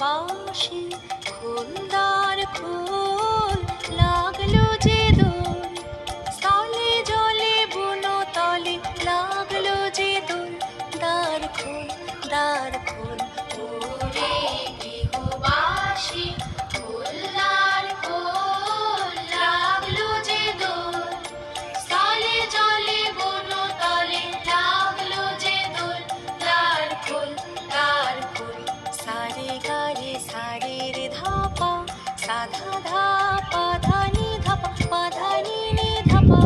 বাসি খোলদার খোল লাগল যে দোল স্থলে জলে বুনো তলে লাগল যে দোল দ্বার খোল দ্বার খোল গারে ধাপা সাধা ধাপা ধানি ধাপা পাধানি ধাপা